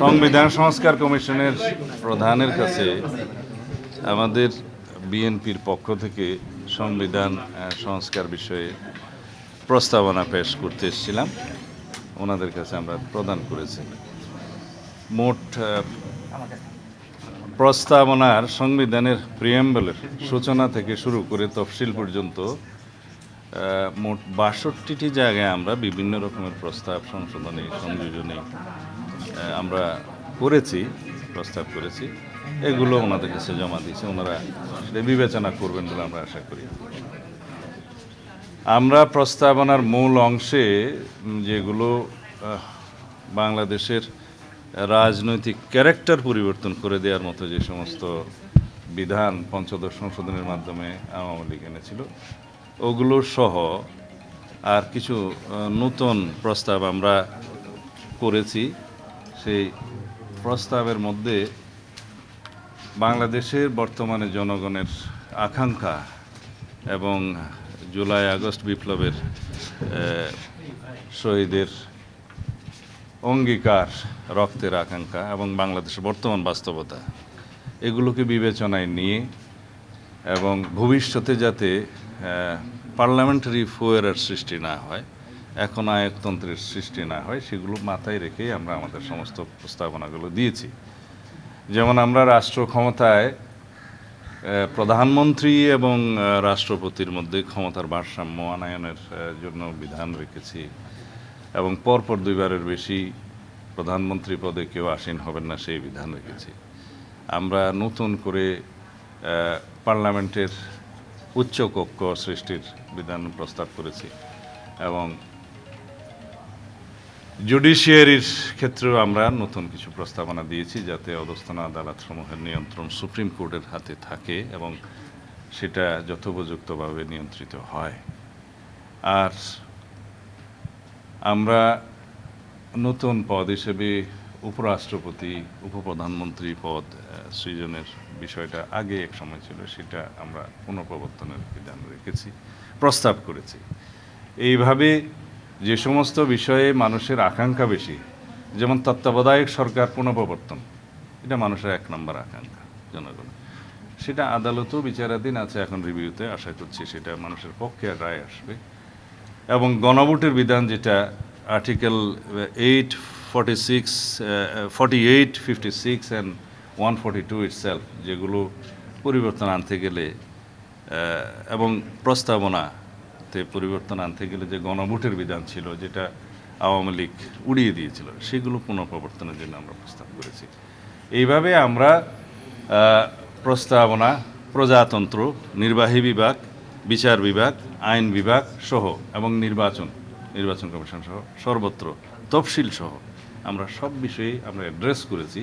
সংবিধান সংস্কার কমিশনের প্রধানের কাছে আমাদের বিএনপির পক্ষ থেকে সংবিধান সংস্কার বিষয়ে প্রস্তাবনা পেশ করতে এসেছিলাম। ওনাদের কাছে আমরা প্রদান করেছি। মোট প্রস্তাবনার সংবিধানের প্রিয়াম্বলের সূচনা থেকে শুরু করে তফসিল পর্যন্ত মোট বাষট্টিটি জায়গায় আমরা বিভিন্ন রকমের প্রস্তাব, সংশোধনী, সংযোজনী আমরা করেছি, প্রস্তাব করেছি। এগুলো ওনাদের কাছে জমা দিয়েছি। ওনারা বিবেচনা করবেন বলে আমরা আশা করি। আমরা প্রস্তাবনার মূল অংশে যেগুলো বাংলাদেশের রাজনৈতিক ক্যারেক্টার পরিবর্তন করে দেওয়ার মতো যে সমস্ত বিধান পঞ্চদশ সংশোধনের মাধ্যমে আওয়ামী লীগ এনেছিল, ওগুলো সহ আর কিছু নতুন প্রস্তাব আমরা করেছি। সেই প্রস্তাবের মধ্যে বাংলাদেশের বর্তমানে জনগণের আকাঙ্ক্ষা এবং জুলাই আগস্ট বিপ্লবের শহীদের অঙ্গীকার, রক্তের আকাঙ্ক্ষা এবং বাংলাদেশের বর্তমান বাস্তবতা, এগুলোকে বিবেচনায় নিয়ে এবং ভবিষ্যতে যাতে পার্লামেন্টারি ফোয়ারের সৃষ্টি না হয় এখন আয়কতন্ত্রের সৃষ্টি না হয়, সেগুলো মাথায় রেখেই আমরা আমাদের সমস্ত প্রস্তাবনাগুলো দিয়েছি। যেমন আমরা রাষ্ট্র ক্ষমতায় প্রধানমন্ত্রী এবং রাষ্ট্রপতির মধ্যে ক্ষমতার ভারসাম্য আনায়নের জন্য বিধান রেখেছি এবং পরপর দুইবারের বেশি প্রধানমন্ত্রী পদে কেউ আসীন হবেন না, সেই বিধান রেখেছি। আমরা নতুন করে পার্লামেন্টের উচ্চ কক্ষ সৃষ্টির বিধান প্রস্তাব করেছি এবং জুডিশিয়ারির ক্ষেত্রেও আমরা নতুন কিছু প্রস্তাবনা দিয়েছি যাতে অধস্থন আদালতসমূহের নিয়ন্ত্রণ সুপ্রিম কোর্টের হাতে থাকে এবং সেটা যথোপযুক্তভাবে নিয়ন্ত্রিত হয়। আর আমরা নতুন পদ হিসেবে উপরাষ্ট্রপতি, উপপ্রধানমন্ত্রী পদ সৃজনের বিষয়টা আগে এক সময় ছিল, সেটা আমরা পুনঃপ্রবর্তনের বিধান রেখেছি, প্রস্তাব করেছি। এইভাবে যে সমস্ত বিষয়ে মানুষের আকাঙ্ক্ষা বেশি, যেমন তত্ত্বাবধায়ক সরকার পুনঃপ্রবর্তন, এটা মানুষের এক নম্বর আকাঙ্ক্ষা জনগণ। সেটা আদালতও বিচারাধীন আছে, এখন রিভিউতে আশা করছি সেটা মানুষের পক্ষে রায় আসবে। এবং গণভোটের বিধান যেটা, article eight forty six forty eight fifty six and one forty two itself যেগুলো পরিবর্তন আনতে গেলে এবং এবং প্রস্তাবনাতে পরিবর্তন আনতে গেলে যে গণভোটের বিধান ছিল, যেটা আওয়ামী লীগ উড়িয়ে দিয়েছিল, সেগুলো পুনঃপ্রবর্তনের জন্য আমরা প্রস্তাব করেছি। এইভাবে আমরা প্রস্তাবনা, প্রজাতন্ত্র, নির্বাহী বিভাগ, বিচার বিভাগ, আইন বিভাগ সহ এবং নির্বাচন নির্বাচন কমিশন সহ সর্বত্র তফসিল সহ আমরা সব বিষয়ে আমরা অ্যাড্রেস করেছি,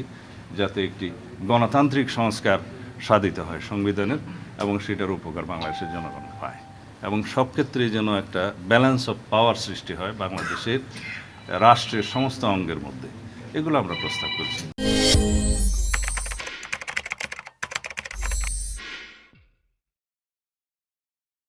যাতে একটি গণতান্ত্রিক সংস্কার সাধিত হয় সংবিধানের এবং সেটার উপকার বাংলাদেশের জনগণ পায়। এবং সব ক্ষেত্রে যেন একটা ব্যালেন্স অফ পাওয়ার সৃষ্টি হয় বাংলাদেশের রাষ্ট্রের সমস্ত অঙ্গের মধ্যে। এগুলো আমরা প্রস্তাব করেছি।